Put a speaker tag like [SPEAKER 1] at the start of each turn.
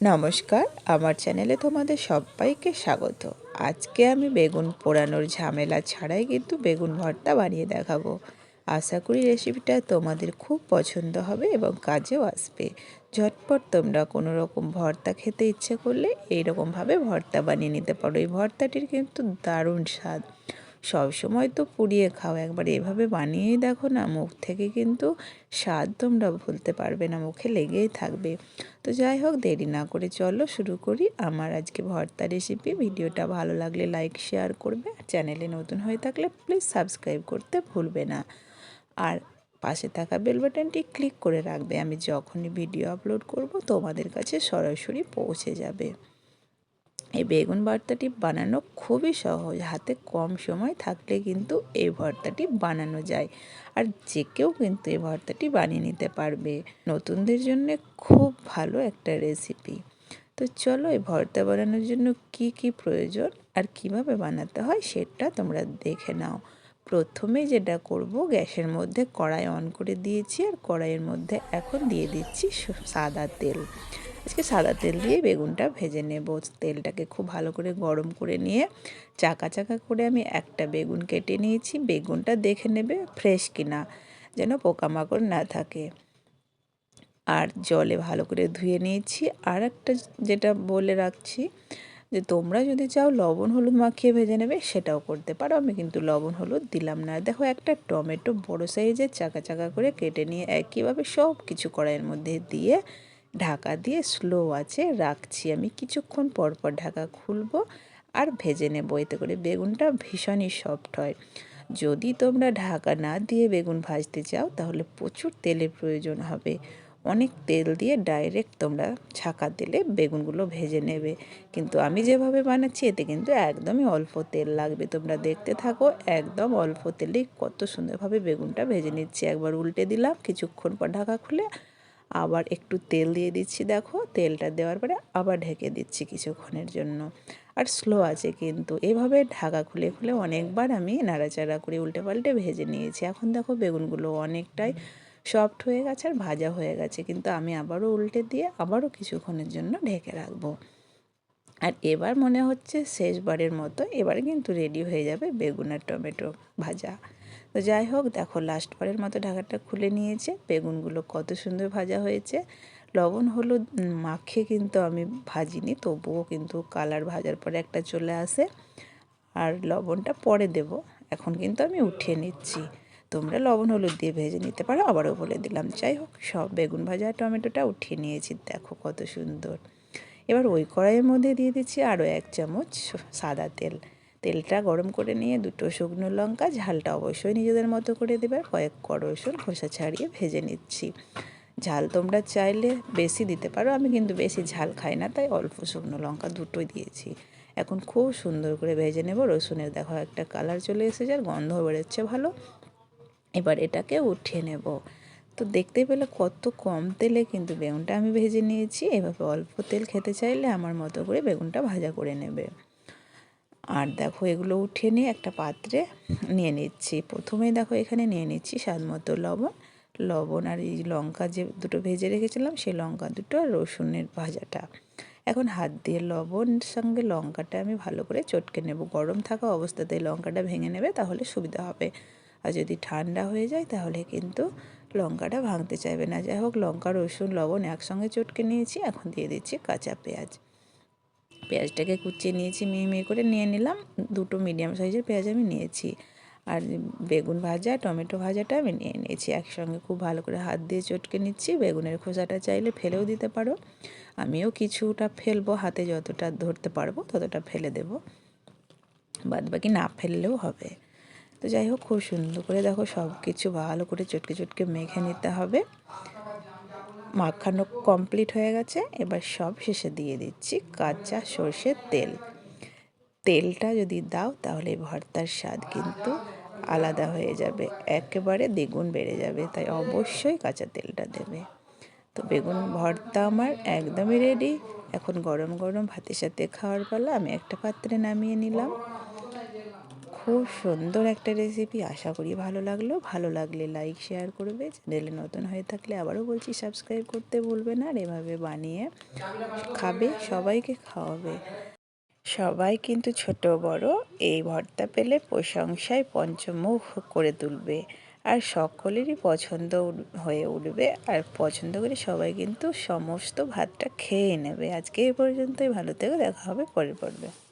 [SPEAKER 1] নমস্কার, আমার চ্যানেলে তোমাদের সবাইকে স্বাগত। আজকে আমি বেগুন পোড়ানোর ঝামেলা ছাড়াই কিন্তু বেগুন ভর্তা বানিয়ে দেখাবো। আশা করি রেসিপিটা তোমাদের খুব পছন্দ হবে এবং কাজেও আসবে। ঝটপট তোমরা কোনো রকম ভর্তা খেতে ইচ্ছে করলে এইরকমভাবে ভর্তা বানিয়ে নিতে পারো। এই ভর্তাটির কিন্তু দারুণ স্বাদ। সব সময় তো পুড়িয়ে খাও। একবার এভাবে বানিয়েই দেখো না, মুখ থেকে কিন্তু স্বাদ তোমরা ভুলতে পারবে না, মুখে লেগেই থাকবে। তো যাই হোক, দেরি না করে চলো শুরু করি আমার আজকে ভর্তা রেসিপি ভিডিওটা ভালো লাগলে লাইক শেয়ার করবে চ্যানেলে নতুন হয়ে থাকলে প্লিজ সাবস্ক্রাইব করতে ভুলবে না। আর পাশে থাকা বেল বাটনটি ক্লিক করে রাখবে, আমি যখনই ভিডিও আপলোড করব তোমাদের কাছে সরাসরি পৌঁছে যাবে। এই বেগুন ভর্তাটি বানানো খুবই সহজ। হাতে কম সময় থাকলে কিন্তু এই ভর্তাটি বানানো যায় আর যে কেউ কিন্তু এই ভর্তাটি বানিয়ে নিতে পারবে। নতুনদের জন্য খুব ভালো একটা রেসিপি তো চলো এই ভর্তা বানানোর জন্য কি কি প্রয়োজন আর কীভাবে বানাতে হয় সেটা তোমরা দেখে নাও। প্রথমে যেটা করব, গ্যাসের মধ্যে কড়াই অন করে দিয়েছি আর কড়াইয়ের মধ্যে এখন দিয়ে দিচ্ছি সাদা তেল। আজকে সাদা তেল দিয়ে বেগুনটা ভেজে নেব। তেলটাকে খুব ভালো করে গরম করে নিয়ে চাকা চাকা করে আমি একটা বেগুন কেটে নিয়েছি। বেগুনটা দেখে নেবে ফ্রেশ কিনা, যেন পোকামাকড় না থাকে। আর জলে ভালো করে ধুয়ে নিয়েছি। আর একটা যেটা বলে রাখছি যে তোমরা যদি চাও লবণ, হলুদ মাখিয়ে ভেজে নেবে, সেটাও করতে পারো। আমি কিন্তু লবণ, হলুদ দিলাম না। দেখো, একটা টমেটো বড় সাইজের চাকা চাকা করে কেটে নিয়ে একইভাবে সব কিছু কড়াইয়ের মধ্যে দিয়ে ঢাকা দিয়ে স্লো আছে রাখছি আমি। কিছুক্ষণ পর পর ঢাকা খুলবো আর ভেজে নেব। এতে করে বেগুনটা ভীষণই সফট হয়। যদি তোমরা ঢাকা না দিয়ে বেগুন ভাজতে চাও, তাহলে প্রচুর তেলের প্রয়োজন হবে। অনেক তেল দিয়ে ডাইরেক্ট তোমরা ছাকা দিলে বেগুনগুলো ভেজে নেবে। কিন্তু আমি যেভাবে বানাচ্ছি, এতে কিন্তু একদমই অল্প তেল লাগবে। তোমরা দেখতে থাকো, একদম অল্প তেলেই কত সুন্দরভাবে বেগুনটা ভেজে নিচ্ছি। একবার উল্টে দিলাম, কিছুক্ষণ পর ঢাকা খুলে আবার একটু তেল দিয়ে দিচ্ছি, দেখো। তেলটা দেওয়ার পরে আবার ঢেকে দিচ্ছি কিছুক্ষণের জন্য। আর স্লো আছে কিন্তু। এভাবে ঢাকা খুলে খুলে অনেকবার আমি নাড়াচাড়া করে উল্টে পাল্টে ভেজে নিয়েছি। এখন দেখো বেগুনগুলো অনেকটাই সফট হয়ে গেছে আর ভাজা হয়ে গেছে। কিন্তু আমি আবারও উল্টে দিয়ে আবারও কিছুক্ষণের জন্য ঢেকে রাখব। আর এবার মনে হচ্ছে শেষবারের মতো এবার কিন্তু রেডি হয়ে যাবে বেগুন আর টমেটো ভাজা। তো যাই হোক, দেখো লাস্টবারের মতো ঢাকাটা খুলে নিয়েছে। বেগুনগুলো কত সুন্দর ভাজা হয়েছে। লবণ, হলুদ মাখিয়ে কিন্তু আমি ভাজিনি, তবুও কিন্তু কালার ভাজার পরে একটা চলে আসে। আর লবণটা পরে দেব। এখন কিন্তু আমি উঠিয়ে নিচ্ছি। তোমরা লবণ, হলুদ দিয়ে ভেজে নিতে পারো, আবারও বলে দিলাম। যাই হোক, সব বেগুন ভাজা টমেটোটা উঠিয়ে নিয়েছি। দেখো কত সুন্দর। এবার ওই কড়াইয়ের মধ্যে দিয়ে দিচ্ছি আরও এক চামচ সাদা তেল। তেলটা গরম করে নিয়ে দুটো শুকনো লঙ্কা, ঝালটা অবশ্যই নিজেদের মতো করে দেবে কয়েক কড় রসুন, খোসা ছাড়িয়ে ভেজে নিচ্ছি। ঝাল তোমরা চাইলে বেশি দিতে পারো, আমি কিন্তু বেশি ঝাল খাই না, তাই অল্প শুকনো লঙ্কা দুটোই দিয়েছি। এখন খুব সুন্দর করে ভেজে নেব। রসুনের দেখো একটা কালার চলে এসেছে, আর গন্ধ বেরোচ্ছে ভালো। এবার এটাকে উঠিয়ে নেব। তো দেখতে পেলে কত কম তেলে কিন্তু বেগুনটা আমি ভেজে নিয়েছি। এভাবে অল্প তেল খেতে চাইলে আমার মতো করে বেগুনটা ভাজা করে নেবে। আর দেখো এগুলো উঠিয়ে নিয়ে একটা পাত্রে নিয়ে নিচ্ছি। প্রথমেই দেখো এখানে নিয়ে নিচ্ছি স্বাদ মতো লবণ। লবণ আর এই লঙ্কা যে দুটো ভেজে রেখেছিলাম, সেই লঙ্কা দুটো আর রসুনের ভাজাটা। এখন হাত দিয়ে লবণের সঙ্গে লঙ্কাটা আমি ভালো করে চটকে নেব। গরম থাকা অবস্থাতে লঙ্কাটা ভেঙে নেবে তাহলে সুবিধা হবে। আর যদি ঠান্ডা হয়ে যায় তাহলে কিন্তু লঙ্কাটা ভাঙতে চাইবে না। যাই হোক, লঙ্কা, রসুন, লবণ একসঙ্গে চটকে নিয়েছি, এখন দিয়ে দিচ্ছি কাঁচা পেঁয়াজ। পেঁয়াজটাকে কুচিয়ে নিয়েছি, মিহি মিহি করে নিয়ে নিলাম। দুটো মিডিয়াম সাইজের পেঁয়াজ আমি নিয়েছি। আর বেগুন ভাজা, টমেটো ভাজাটা আমি নিয়ে নিয়েছি। একসঙ্গে খুব ভালো করে হাত দিয়ে চটকে নিচ্ছি। বেগুনের খোসাটা চাইলে ফেলেও দিতে পারো। আমিও কিছুটা ফেলব, হাতে যতটা ধরতে পারব ততটা ফেলে দেবো। বাদ বাকি না ফেললেও হবে। তো যাই হোক, খুব সুন্দর করে দেখো সব কিছু ভালো করে চটকে চটকে মেখে নিতে হবে। মাখানো কমপ্লিট হয়ে গেছে। এবার সব শেষে দিয়ে দিচ্ছি কাঁচা সর্ষের তেল। তেলটা যদি দাও তাহলে ভর্তার স্বাদ কিন্তু আলাদা হয়ে যাবে। একেবারে দ্বিগুণ বেড়ে যাবে, তাই অবশ্যই কাঁচা তেলটা দেবে। তো বেগুন ভর্তা আমার একদমই রেডি এখন গরম গরম ভাতের সাথে খাওয়ার পালা আমি একটা পাত্রে নামিয়ে নিলাম। খুব সুন্দর একটা রেসিপি আশা করি ভালো লাগল। ভালো লাগলে লাইক শেয়ার করবে। চ্যানেলে নতুন হয়ে থাকলে আবারও বলছি সাবস্ক্রাইব করতে ভুলবে না। আর এভাবে বানিয়ে খাবে, সবাইকে খাওয়াবে। সবাই কিন্তু ছোট, বড়, এই ভর্তা পেলে প্রশংসায় পঞ্চমুখ করে তুলবে। আর সকলেরই পছন্দ হয়ে উঠবে। আর পছন্দ করে সবাই কিন্তু সমস্ত ভাতটা খেয়ে নেবে। আজকে এই পর্যন্তই। ভালো থেকে। দেখা হবে পরের পর্বে।